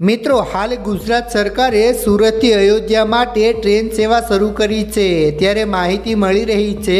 મિત્રો, હાલ ગુજરાત સરકારે સુરતથી અયોધ્યા માટે ટ્રેન સેવા શરૂ કરી છે. ત્યારે માહિતી મળી રહી છે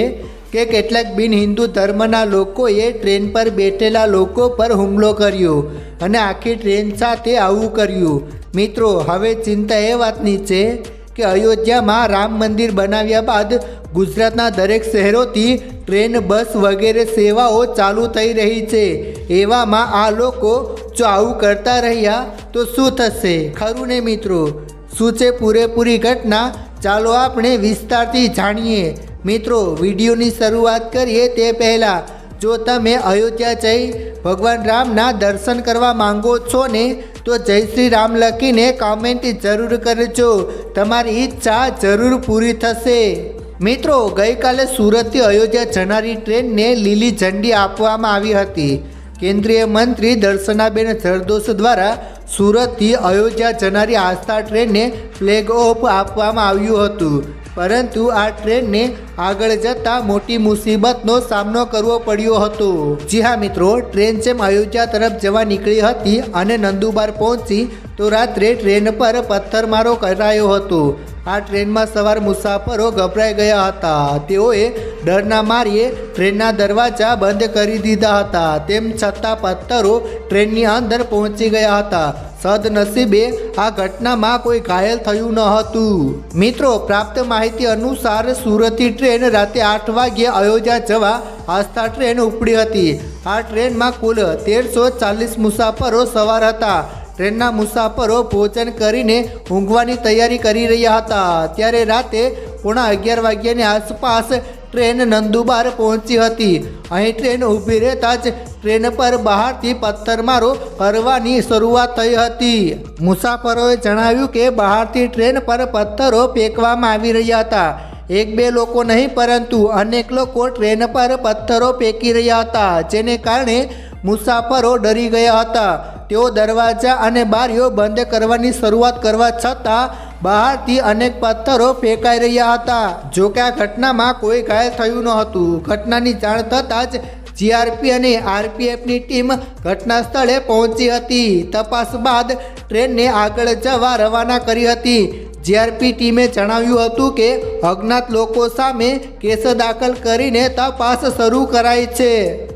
કે કેટલાક બિન હિન્દુ ધર્મના લોકોએ ટ્રેન પર બેઠેલા લોકો પર હુમલો કર્યો અને આખી ટ્રેન સાથે આવું કર્યું. મિત્રો, હવે ચિંતા એ વાતની છે કે અયોધ્યામાં રામ મંદિર બનાવ્યા બાદ ગુજરાતના દરેક શહેરોથી ટ્રેન, બસ વગેરે સેવાઓ ચાલુ થઈ રહી છે. એવામાં આ લોકો જો આવું કરતા રહ્યા. તો શું થશે? ખરું ને મિત્રો? શું છે પૂરેપૂરી ઘટના? ચાલો આપણે વિસ્તારથી જાણીએ. મિત્રો, વિડીયોની શરૂઆત કરીએ તે પહેલાં. જો તમે અયોધ્યા જઈ ભગવાન રામના દર્શન કરવા માંગો છો ને, તો જય શ્રી રામ લખીને કોમેન્ટ જરૂર કરજો. તમારી ઈચ્છા જરૂર પૂરી થશે. મિત્રો, ગઈકાલે સુરતથી અયોધ્યા જનારી ટ્રેનને લીલી ઝંડી આપવામાં આવી હતી. કેન્દ્રીય મંત્રી દર્શનાબેન જરદોસ દ્વારા સુરતથી અયોધ્યા જનારી આસ્થા ટ્રેનને ફ્લેગ ઓફ આપવામાં આવ્યું હતું. પરંતુ આ ટ્રેનને આગળ જતાં મોટી મુસીબતનો સામનો કરવો પડ્યો હતો. જી હા મિત્રો, ટ્રેન જેમ અયોધ્યા તરફ જવા નીકળી હતી અને નંદુબાર પહોંચી તો રાત્રે ટ્રેન પર પથ્થરમારો કરાયો હતો. આ ટ્રેનમાં સવાર મુસાફરો ગભરાઈ ગયા હતા. તેઓએ ડરના મારીએ ટ્રેનના દરવાજા બંધ કરી દીધા હતા. તેમ છતાં પથ્થરો ટ્રેનની અંદર પહોંચી ગયા હતા. સદનસીબે આ ઘટનામાં કોઈ ઘાયલ થયું ન હતું. મિત્રો, પ્રાપ્ત માહિતી અનુસાર સુરતથી ટ્રેન રાતે આઠ વાગ્યે અયોધ્યા જવા આસ્થા ટ્રેન ઉપડી હતી. આ ટ્રેનમાં કુલ તેરસો ચાલીસ મુસાફરો સવાર હતા. ટ્રેનના મુસાફરો ભોજન કરીને ઊંઘવાની તૈયારી કરી રહ્યા હતા. ત્યારે રાતે પોણા અગિયાર વાગ્યાની આસપાસ ટ્રેન નંદુબાર પહોંચી હતી. અહીં ટ્રેન ઊભી રહેતા જ ટ્રેન પર બહારથી પથ્થરમારો કરવાની શરૂઆત થઈ હતી. મુસાફરોએ જણાવ્યું કે બહારથી ટ્રેન પર પથ્થરો ફેંકવામાં આવી રહ્યા હતા. એક બે લોકો નહીં, પરંતુ અનેક લોકો ટ્રેન પર પથ્થરો ફેંકી રહ્યા હતા, જેને કારણે મુસાફરો ડરી ગયા હતા. તેઓ દરવાજા અને બારીઓ બંધ કરવાની શરૂઆત કરવા છતાં બહારથી અનેક પથ્થરો ફેંકાઈ રહ્યા હતા. જો કે આ ઘટનામાં કોઈ ઘાયલ થયું ન હતું. ઘટનાની જાણ થતાં જ જીઆરપી અને આરપીએફની ટીમ ઘટના સ્થળે પહોંચી હતી. તપાસ બાદ ટ્રેનને આગળ જવા રવાના કરી હતી. જીઆરપી ટીમે જણાવ્યું હતું કે અજ્ઞાત લોકો સામે કેસ દાખલ કરીને તપાસ શરૂ કરાઈ છે.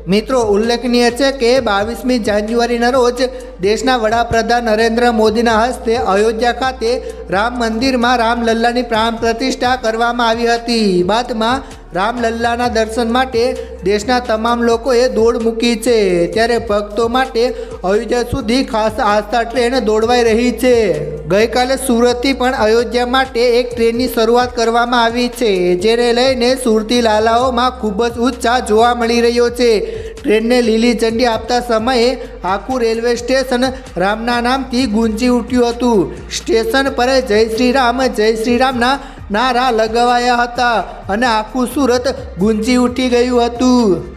મિત્રો, ઉલ્લેખનીય છે કે બાવીસમી જાન્યુઆરીના રોજ દેશના વડાપ્રધાન નરેન્દ્ર મોદીના હસ્તે અયોધ્યા ખાતે રામ મંદિરમાં રામલલ્લાની પ્રાણ પ્રતિષ્ઠા કરવામાં આવી હતી. બાદમાં રામલલ્લાના દર્શન માટે દેશના તમામ લોકોએ દોડ મૂકી છે. ત્યારે ભક્તો માટે અયોધ્યા સુધી ખાસ આસ્થા ટ્રેન દોડવાઈ રહી છે. ગઈકાલે સુરતથી પણ અયોધ્યા માટે એક ટ્રેનની શરૂઆત કરવામાં આવી છે, જેને લઈને સુરતી લાલાઓમાં ખૂબ જ ઉત્સાહ જોવા મળી રહ્યો છે. ટ્રેનને લીલી ઝંડી આપતા સમયે આખું રેલવે સ્ટેશન રામના નામથી ગુંજી ઉઠ્યું હતું. સ્ટેશન પર જય શ્રી રામ, જય શ્રી રામના નારા લગાવાયા હતા અને આખું સુરત ગુંજી ઉઠી ગયું હતું.